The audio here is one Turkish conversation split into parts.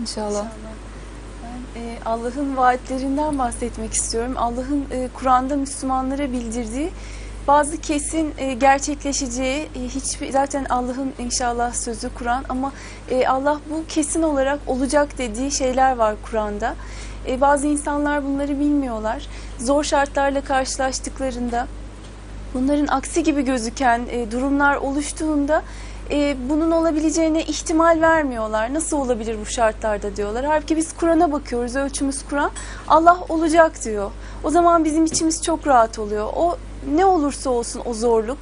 İnşallah. Ben e, Allah'ın vaatlerinden bahsetmek istiyorum. Allah'ın e, Kur'an'da Müslümanlara bildirdiği bazı kesin e, gerçekleşeceği e, hiçbir zaten Allah'ın inşallah sözü Kur'an ama e, Allah bu kesin olarak olacak dediği şeyler var Kur'an'da. E, bazı insanlar bunları bilmiyorlar. Zor şartlarla karşılaştıklarında bunların aksi gibi gözüken e, durumlar oluştuğunda e, bunun olabileceğine ihtimal vermiyorlar. Nasıl olabilir bu şartlarda diyorlar. Halbuki biz Kur'an'a bakıyoruz, ölçümüz Kur'an. Allah olacak diyor. O zaman bizim içimiz çok rahat oluyor. O ne olursa olsun o zorluk,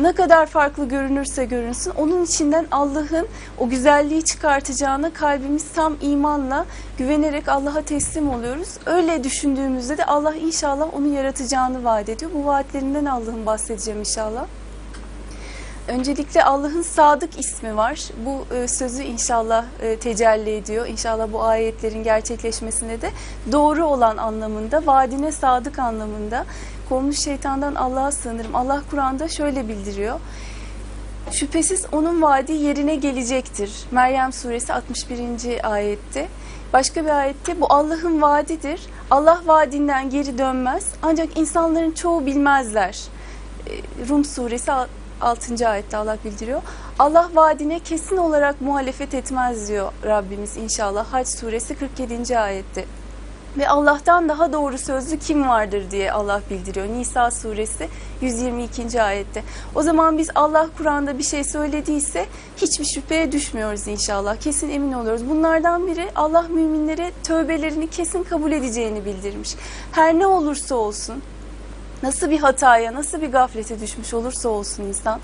ne kadar farklı görünürse görünsün, onun içinden Allah'ın o güzelliği çıkartacağına kalbimiz tam imanla güvenerek Allah'a teslim oluyoruz. Öyle düşündüğümüzde de Allah inşallah onu yaratacağını vaat ediyor. Bu vaatlerinden Allah'ın bahsedeceğim inşallah. Öncelikle Allah'ın Sadık ismi var. Bu e, sözü inşallah e, tecelli ediyor. İnşallah bu ayetlerin gerçekleşmesine de doğru olan anlamında, vaadine sadık anlamında. Kovmuş şeytandan Allah'a sığınırım. Allah Kur'an'da şöyle bildiriyor. Şüphesiz onun vaadi yerine gelecektir. Meryem suresi 61. ayette. Başka bir ayette bu Allah'ın vaadidir. Allah vaadinden geri dönmez. Ancak insanların çoğu bilmezler. E, Rum suresi 6. ayette Allah bildiriyor. Allah vaadine kesin olarak muhalefet etmez diyor Rabbimiz inşallah. Hac suresi 47. ayette. Ve Allah'tan daha doğru sözlü kim vardır diye Allah bildiriyor. Nisa suresi 122. ayette. O zaman biz Allah Kur'an'da bir şey söylediyse hiçbir şüpheye düşmüyoruz inşallah. Kesin emin oluyoruz. Bunlardan biri Allah müminlere tövbelerini kesin kabul edeceğini bildirmiş. Her ne olursa olsun nasıl bir hataya, nasıl bir gaflete düşmüş olursa olsun insan,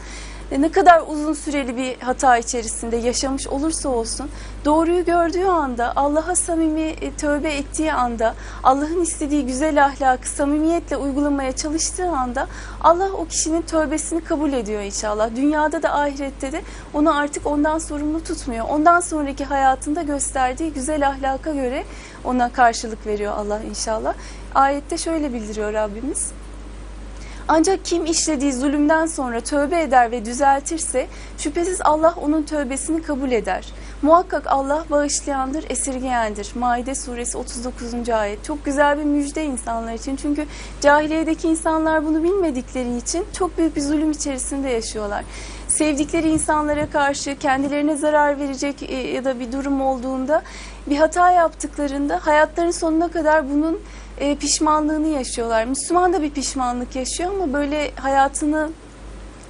ve ne kadar uzun süreli bir hata içerisinde yaşamış olursa olsun, doğruyu gördüğü anda, Allah'a samimi e, tövbe ettiği anda, Allah'ın istediği güzel ahlakı samimiyetle uygulamaya çalıştığı anda Allah o kişinin tövbesini kabul ediyor inşallah. Dünyada da ahirette de onu artık ondan sorumlu tutmuyor. Ondan sonraki hayatında gösterdiği güzel ahlaka göre ona karşılık veriyor Allah inşallah. Ayette şöyle bildiriyor Rabbimiz. Ancak kim işlediği zulümden sonra tövbe eder ve düzeltirse şüphesiz Allah onun tövbesini kabul eder. Muhakkak Allah bağışlayandır, esirgeyendir. Maide suresi 39. ayet. Çok güzel bir müjde insanlar için. Çünkü cahiliyedeki insanlar bunu bilmedikleri için çok büyük bir zulüm içerisinde yaşıyorlar. Sevdikleri insanlara karşı kendilerine zarar verecek e, ya da bir durum olduğunda bir hata yaptıklarında hayatlarının sonuna kadar bunun e, pişmanlığını yaşıyorlar. Müslüman da bir pişmanlık yaşıyor ama böyle hayatını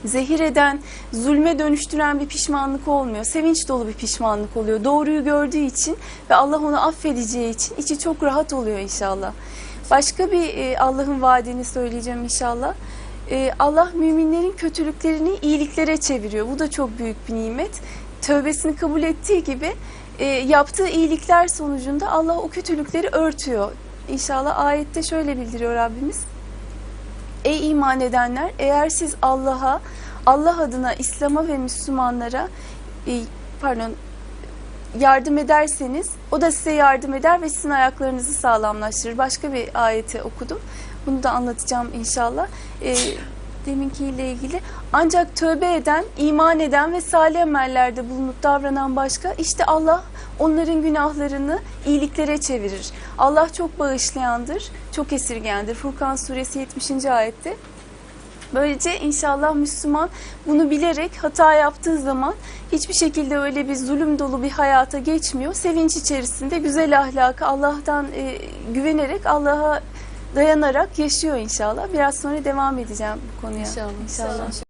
zehir eden, zulme dönüştüren bir pişmanlık olmuyor. Sevinç dolu bir pişmanlık oluyor. Doğruyu gördüğü için ve Allah onu affedeceği için içi çok rahat oluyor inşallah. Başka bir e, Allah'ın vaadini söyleyeceğim inşallah. E, Allah müminlerin kötülüklerini iyiliklere çeviriyor. Bu da çok büyük bir nimet. Tövbesini kabul ettiği gibi e, yaptığı iyilikler sonucunda Allah o kötülükleri örtüyor. İnşallah ayette şöyle bildiriyor Rabbimiz. Ey iman edenler eğer siz Allah'a, Allah adına İslam'a ve Müslümanlara e, pardon yardım ederseniz o da size yardım eder ve sizin ayaklarınızı sağlamlaştırır. Başka bir ayeti okudum. Bunu da anlatacağım inşallah. E, deminkiyle ilgili. Ancak tövbe eden, iman eden ve salih amellerde bulunup davranan başka işte Allah onların günahlarını iyiliklere çevirir. Allah çok bağışlayandır, çok esirgendir. Furkan suresi 70. ayette. Böylece inşallah Müslüman bunu bilerek hata yaptığı zaman hiçbir şekilde öyle bir zulüm dolu bir hayata geçmiyor. Sevinç içerisinde güzel ahlakı Allah'tan e, güvenerek Allah'a dayanarak yaşıyor inşallah. Biraz sonra devam edeceğim bu konuya. İnşallah. İnşallah.